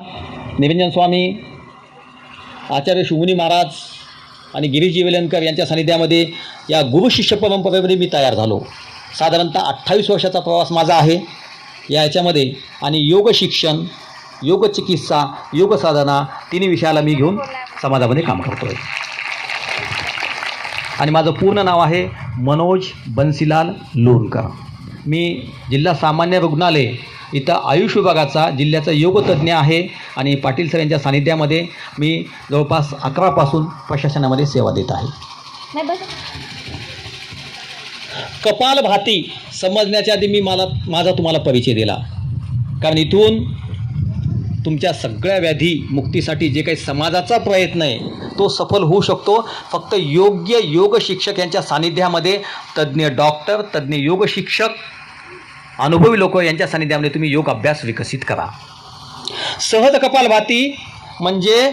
निरंजन स्वामी आचार्य शिवमुनी महाराज आणि गिरीजी वेलणकर यांच्या सानिध्यामध्ये या गुरुशिष्य परंपरेमध्ये मी तयार झालो. साधारणतः अठ्ठावीस वर्षाचा प्रवास माझा आहे. या याच्यामध्ये आणि योग शिक्षण योग चिकित्सा योग साधना तिन्ही विषयाला मी घेऊन समाजामध्ये काम करतो आहे आणि माझं पूर्ण नाव आहे मनोज बन्सीलाल लोणकर. मी जिल्हा सामान्य रुग्णालय इथं आयुष विभागाचा जिल्ह्याचा योगतज्ञ आहे आणि पाटील सर यांच्या सानिध्यामध्ये मी जवळपास अकरापासून प्रशासनामध्ये सेवा देत आहे. नाही बस. कपालभाती समजण्याच्या आधी मी मला माझा तुम्हाला परिचय दिला. कारण इथून तुमच्या सगळ्या व्याधी मुक्तीसाठी जे काही समाजाचा प्रयत्न आहे तो सफल होऊ शकतो. फक्त योग्य योग शिक्षक यांच्या सानिध्यामध्ये तज्ज्ञ डॉक्टर तज्ज्ञ योग शिक्षक अनुभवी लोक यांच्या सानिध्यामध्ये तुम्ही योग अभ्यास विकसित करा. सहज कपालभाती म्हणजे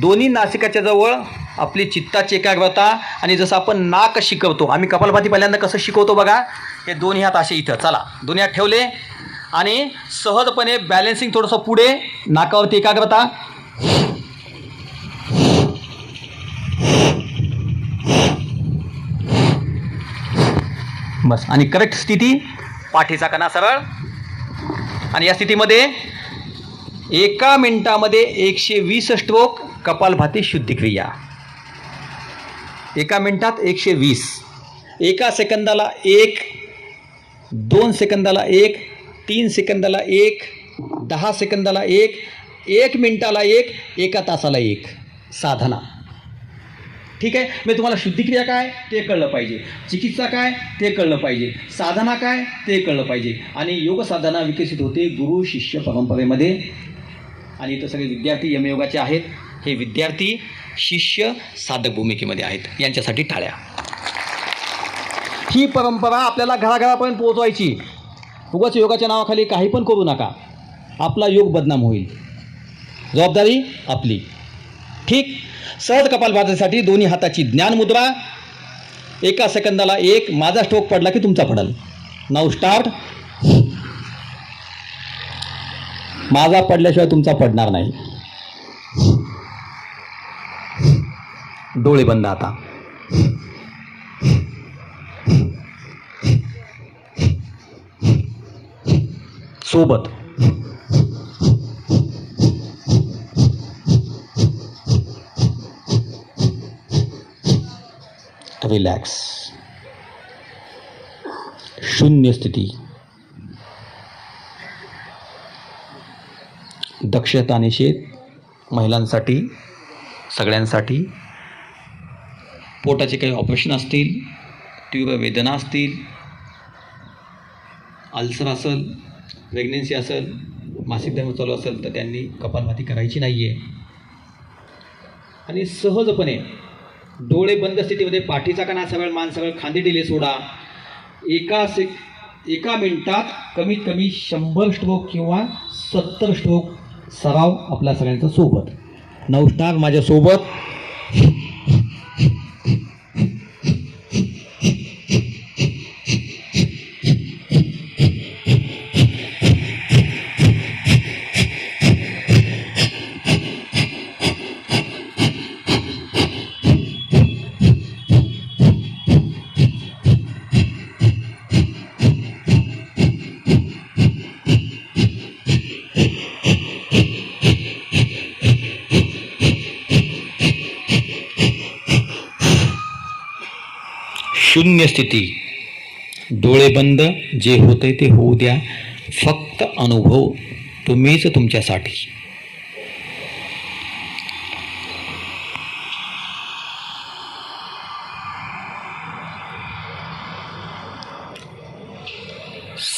दोन्ही नासिकाच्या जवळ आपली चित्ताची एकाग्रता आणि जसं आपण नाक शिकवतो आम्ही कपालभाती पहिल्यांदा कसं शिकवतो बघा हे दोन्ही हात असे इथं चला दोन्ही हात ठेवले आणि सहजपणे बॅलेन्सिंग थोडंसं पुढे नाकावरती एकाग्रता. बस आणि करेक्ट स्थिती पाठीचा कणा सरळ. आणि या स्थितीमध्ये एका मिनिटामध्ये एकशे वीस स्ट्रोक कपालभाती शुद्धिक्रिया. एका मिनिटात एकशे वीस. एका सेकंदाला एक दोन सेकंदाला एक तीन सेकंदाला एक दहा सेकंदाला एक एक मिनिटाला एक एका तासाला एक. साधना. ठीक आहे? मी तुम्हाला शुद्धिक्रिया काय? ते कळलं पाहिजे. चिकित्सा काय? ते कळलं पाहिजे. साधना काय? ते कळलं पाहिजे. आणि योग साधना विकसित होते गुरु शिष्य परंपरेमध्ये. आणि इथं सगळे विद्यार्थी यमयोगाचे आहेत. हे विद्यार्थी शिष्य साधक भूमिकेमध्ये आहेत. यांच्यासाठी टाळ्या. ही परंपरा आपल्याला घराघरापर्यंत पोहोचवायची. उगाच योगाच्या नावाखाली काही पण करू नका. आपला योग बदनाम होईल. जबाबदारी आपली. ठीक? सहज कपालभातीसाठी दोन्ही हाताची ज्ञानमुद्रा एका सेकंदाला एक माझा स्ट्रोक पडला की तुमचा पडल. नाव स्टार्ट माझा पडल्याशिवाय तुमचा पडणार नाही. डोळे बंद आता. सोबत. रिलॅक्स शून्य स्थिती. दक्षता निषेध महिलांसाठी सगळ्यांसाठी. पोटाचे काही ऑपरेशन असतील तीव्र वेदना असतील अल्सर असेल प्रेग्नेन्सी असेल मासिक धर्म चालू असेल तर त्यांनी कपालभाती करायची नाही आहे आणि सहजपणे डोळे बंद स्थितीमध्ये पाठीचा कणा सरळ मान सरळ खांदे डिले सोडा. एका से एका मिनिटात कमीत कमी शंभर स्ट्रोक किंवा सत्तर स्ट्रोक सराव आपल्या सगळ्यांचा सोबत. नऊ स्टार माझ्यासोबत. शून्य स्थिती. डोळे बंद जे होते ते होऊ द्या. फक्त अनुभव तुम्हीच तुमच्यासाठी.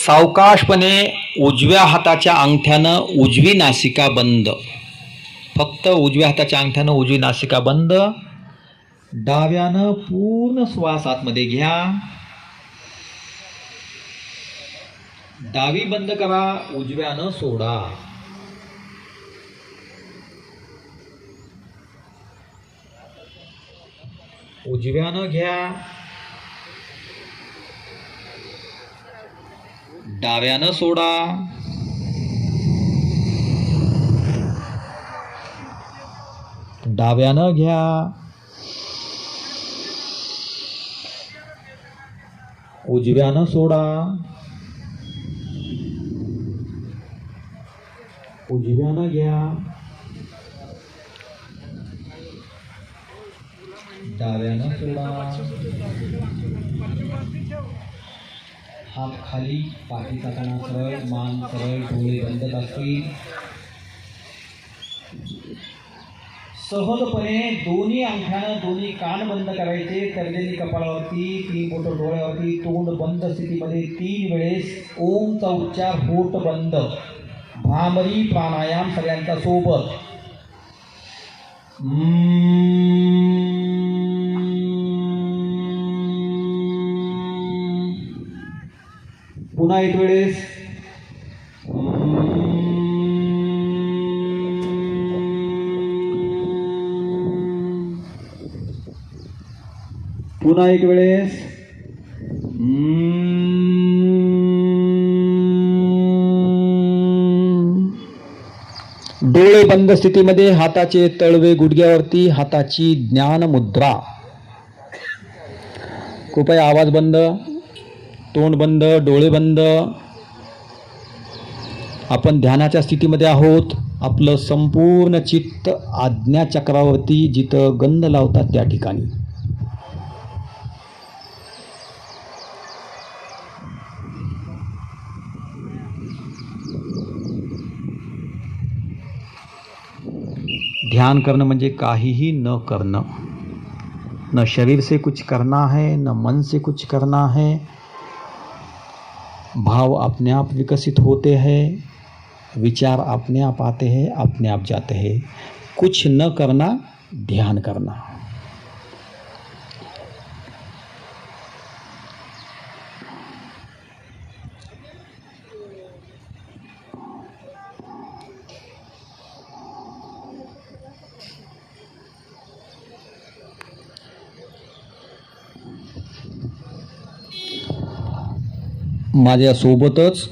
सावकाशपणे उजव्या हाताच्या अंगठ्यानं उजवी नासिका बंद. फक्त उजव्या हाताच्या अंगठ्यानं उजवी नासिका बंद. डाव्यानं पूर्ण श्वास आतमध्ये घ्या. डावी बंद करा उजव्यानं सोडा. उजव्यानं घ्या. डाव्यानं सोडा. डाव्यानं घ्या. उजव्यानं सोडा. उजव्यानं घ्या. डाव्यानं सोडा. हात खाली पाठीचा कणा सरळ मान सरळ डोळे बंद असतील सहजपणे दोन्ही अंगठ्यानं दोन्ही कान बंद करायचे तर्जनी कपाळावरती तीन बोट डोळ्यावरती तोंड बंद स्थितीमध्ये तीन वेळेस ओमचा उच्चार होट बंद. भामरी प्राणायाम सगळ्यांच्या सोबत. पुन्हा एक वेळेस. पुन्हा एक वेळेस. डोळे बंद स्थितीमध्ये हाताचे तळवे गुडघ्यावरती हाताची ज्ञान मुद्रा. कृपया आवाज बंद तोंड बंद डोळे बंद. आपण ध्यानाच्या स्थितीमध्ये आहोत. आपलं संपूर्ण चित्त आज्ञाचक्रावरती जिथं गंध लावतात त्या ठिकाणी. ध्यान करना म्हणजे काहीही न करना न शरीर से कुछ करना है, न मन से कुछ करना है. भाव अपने आप विकसित होते हैं, विचार अपने आप आते हैं, अपने आप जाते हैं. कुछ न करना, ध्यान करना. माझ्यासोबतच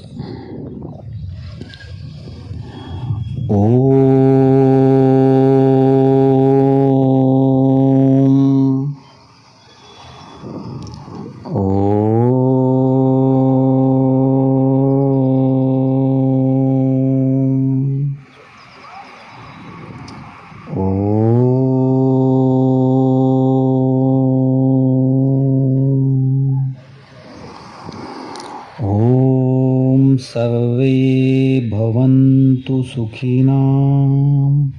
भवन्तु सुखिनां।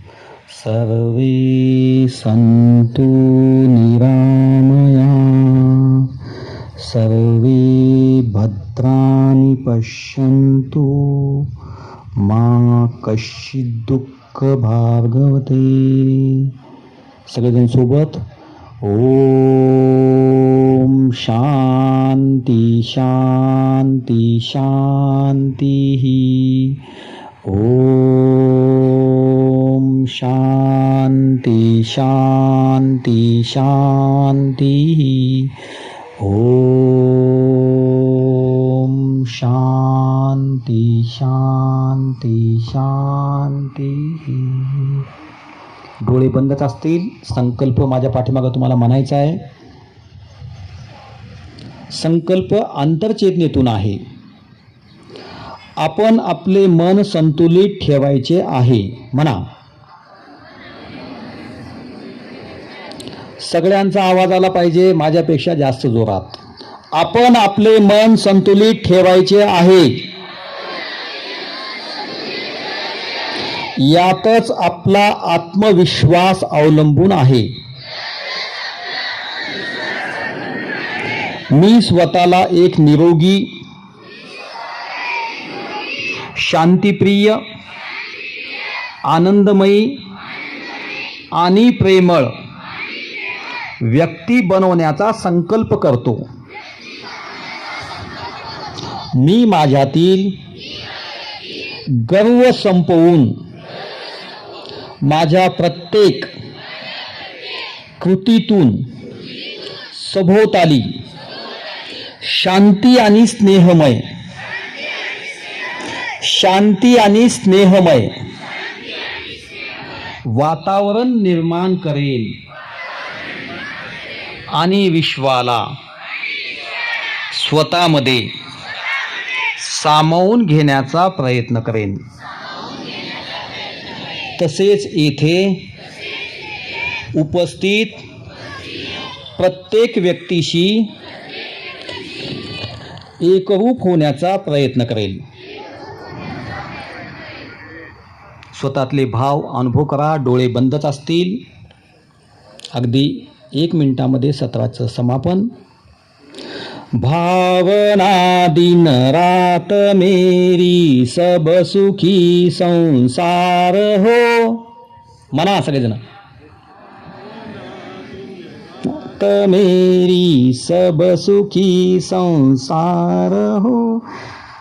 सर्वे सन्तु निरामया। सर्वे भद्राणि पश्यन्तु। मा कश्चित् दुःखभार्गवते सगळेजण सोबत ओम शांती शांती शांती। ओम शांती शांती शांती ओम शांती शांती शांती डोळे बंदच असतील संकल्प माझ्या पाठीमागं तुम्हाला म्हणायचा आहे. संकल्प आंतरचेतनेतून आहे. आपण आपले मन संतुलित ठेवायचे आहे. म्हणा. सगळ्यांचा आवाज आला पाहिजे माझ्यापेक्षा जास्त जोरात. आपण आपले मन संतुलित ठेवायचे आहे. यातच आपला आत्मविश्वास अवलंबून आहे. मी स्वतःला एक निरोगी शांतिप्रिय आनंदमयी आणि प्रेमळ व्यक्ती बनवण्याचा संकल्प करतो. मी माझ्यातील गर्व संपवून माझ्या प्रत्येक कृतीतून सभोवताली शांती आणि स्नेहमय शांती आणि स्नेहमय. वातावरण निर्माण करेन आणि विश्वाला स्वतःमध्ये सामावून घेण्याचा प्रयत्न करेन. तसेच येथे उपस्थित प्रत्येक व्यक्तीशी एकरूप होण्याचा प्रयत्न करेल स्वतःतले भाव अनुभव करा डोळे बंदच असतील. अगदी एक मिनिटामध्ये सत्राचं समापन. भावना दिन रात मेरी सब सुखी संसार हो. म्हणा सगळेजण. त मेरी सब सुखी संसार हो.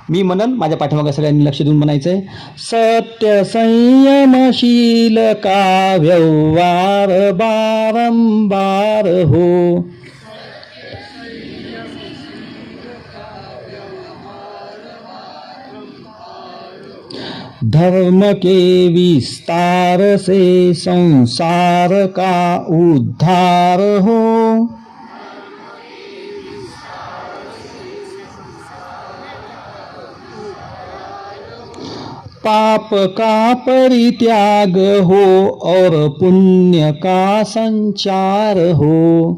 मी म्हणन माझ्या पाठीमागे सगळ्यांनी लक्ष देऊन म्हणायचं आहे सत्य संयमशील का व्यवहार बारंबार हो. धर्म के विस्तार से संसार का उद्धार हो. पाप का परित्याग हो और पुण्य का संचार हो?